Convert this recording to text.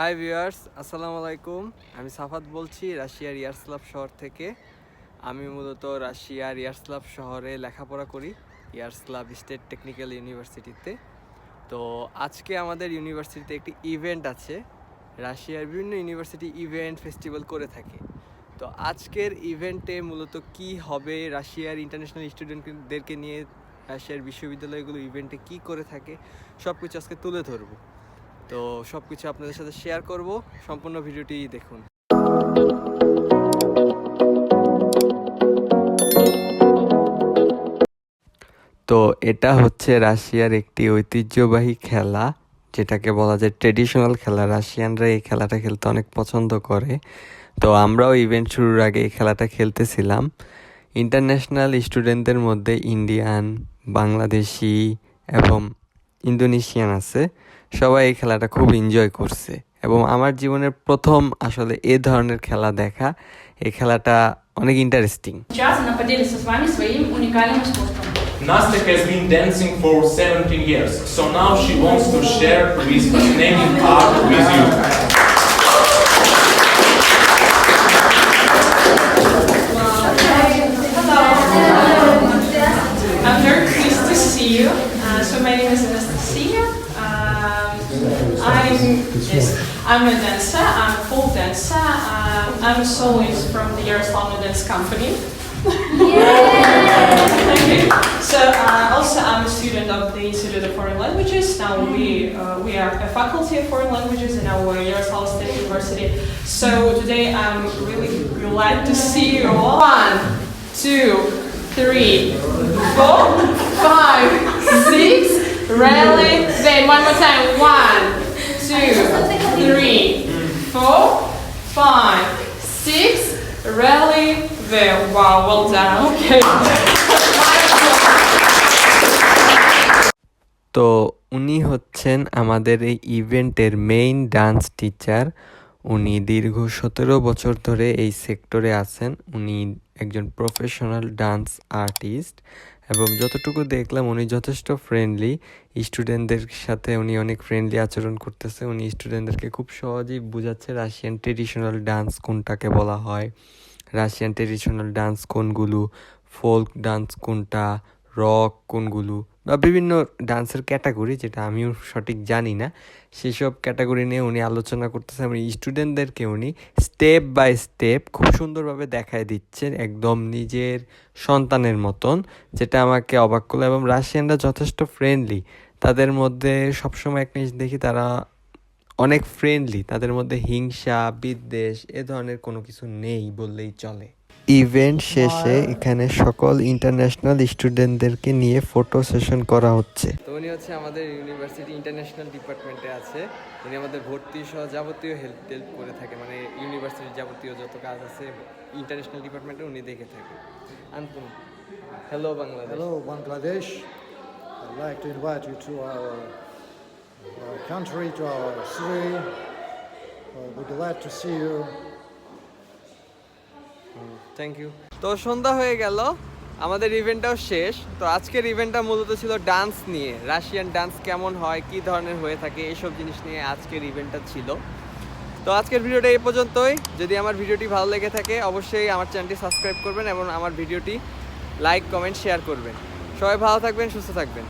Hi viewers আসসালামু আলাইকুম। আমি সাফাত বলছি রাশিয়ার ইয়ারস্লাভ শহর থেকে। আমি মূলত রাশিয়ার ইয়ারস্লাভ শহরে লেখাপড়া করি ইয়ারস্লাভ স্টেট টেকনিক্যাল ইউনিভার্সিটিতে। তো আজকে আমাদের ইউনিভার্সিটিতে একটি ইভেন্ট আছে। রাশিয়ার বিভিন্ন ইউনিভার্সিটি ইভেন্ট ফেস্টিভ্যাল করে থাকে। তো আজকের ইভেন্টে মূলত কি হবে, রাশিয়ার ইন্টারন্যাশনাল স্টুডেন্টদেরকে নিয়ে রাশিয়ার বিশ্ববিদ্যালয়গুলো ইভেন্টে কি করে থাকে সব কিছু আজকে তুলে ধরবো। তো সব কিছু আপনাদের সাথে শেয়ার করব। সম্পূর্ণ ভিডিওটি দেখুন। তো এটা হচ্ছে রাশিয়ার একটি ঐতিহ্যবাহী খেলা, যেটাকে বলা যায় ট্রেডিশনাল খেলা। রাশিয়ানরা এই খেলাটা খেলতে অনেক পছন্দ করে। তো আমরাও ইভেন্ট শুরুর আগে এই খেলাটা খেলতেছিলাম। ইন্টারন্যাশনাল স্টুডেন্টদের মধ্যে ইন্ডিয়ান বাংলাদেশি এবং ইন্দোনেশিয়ান আছে সবাই এই খেলাটা খুব এনজয় করছে এবং আমার জীবনের প্রথম আসলে এ ধরনের খেলা দেখা এই খেলাটা অনেক interesting Nastek has been dancing for 17 years, so now she wants to share with her naming part with you. Name is Um, I'm yes, I'm a dancer. I'm a folk dancer. Um, I'm a soloist from the Yaroslav Dance Company. Okay. So uh, also I'm a student of the Institute of Foreign Languages. Now we uh, we are a faculty of foreign languages in our Yaroslav State University. So today I'm really glad to see you all. One, two, three, four, Really? Then one more time. One, two, three, four, five, six. Really? There. Wow. Well done. Okay. তো উনি হচ্ছেন আমাদের এই ইভেন্টের main dance teacher উনি দীর্ঘ সতেরো বছর ধরে এই সেক্টরে আছেন উনি একজন প্রফেশনাল ডান্স আর্টিস্ট এবং যতটুকু দেখলাম উনি যথেষ্ট ফ্রেন্ডলি স্টুডেন্টদের সাথে উনি অনেক ফ্রেন্ডলি আচরণ করতেছে। উনি স্টুডেন্টদেরকে খুব সহজেই বোঝাচ্ছে রাশিয়ান ট্রেডিশনাল ডান্স কোনটাকে বলা হয়। রাশিয়ান ট্রেডিশনাল ডান্স কোনগুলো? ফোল্ক ডান্স কোনটা? রক কোনগুলো? বা বিভিন্ন ডান্সের ক্যাটাগরি যেটা আমিও সঠিক জানি না, সেসব ক্যাটাগরি নিয়ে উনি আলোচনা করতেছে। এবং স্টুডেন্টদেরকে উনি স্টেপ বাই স্টেপ খুব সুন্দরভাবে দেখায় দিচ্ছেন একদম নিজের সন্তানের মতন, যেটা আমাকে অবাক করল এবং রাশিয়ানরা যথেষ্ট ফ্রেন্ডলি তাদের মধ্যে সবসময় এক জিনিস দেখি, তারা অনেক ফ্রেন্ডলি তাদের মধ্যে হিংসা, বিদ্বেষ, এ ধরনের কোনো কিছু নেই বললেই চলে। ইভেন্ট শেষে এখানে সকল ইন্টারন্যাশনাল স্টুডেন্টদেরকে নিয়ে ফটো সেশন করা হচ্ছে তো উনি হচ্ছে আমাদের ইউনিভার্সিটি ইন্টারন্যাশনাল ডিপার্টমেন্টে আছে উনি আমাদের ভর্তি সহ যাবতীয় হেল্প টেল্প করে থাকে মানে ইউনিভার্সিটির যাবতীয় যত কাজ আছে ইন্টারন্যাশনাল ডিপার্টমেন্টে উনি দেখে থাকে আনপুন hello Bangladesh Hello, Bangladesh. I'd like to invite you to our, our country, to our city. Uh, we're glad to see you. Thank you তো সন্ধ্যা হয়ে গেল, আমাদের ইভেন্টটাও শেষ। তো আজকের ইভেন্টটা মূলত ছিল ডান্স নিয়ে। রাশিয়ান ডান্স কেমন হয়, কি ধরনের হয়ে থাকে, এইসব জিনিস নিয়ে আজকের ইভেন্টটা ছিল। তো আজকের ভিডিওটা এই পর্যন্তই। যদি আমার ভিডিওটি ভালো লেগে থাকে, অবশ্যই আমার চ্যানেলটি সাবস্ক্রাইব করবেন এবং আমার ভিডিওটি লাইক কমেন্ট শেয়ার করবেন। সবাই ভালো থাকবেন, সুস্থ থাকবেন।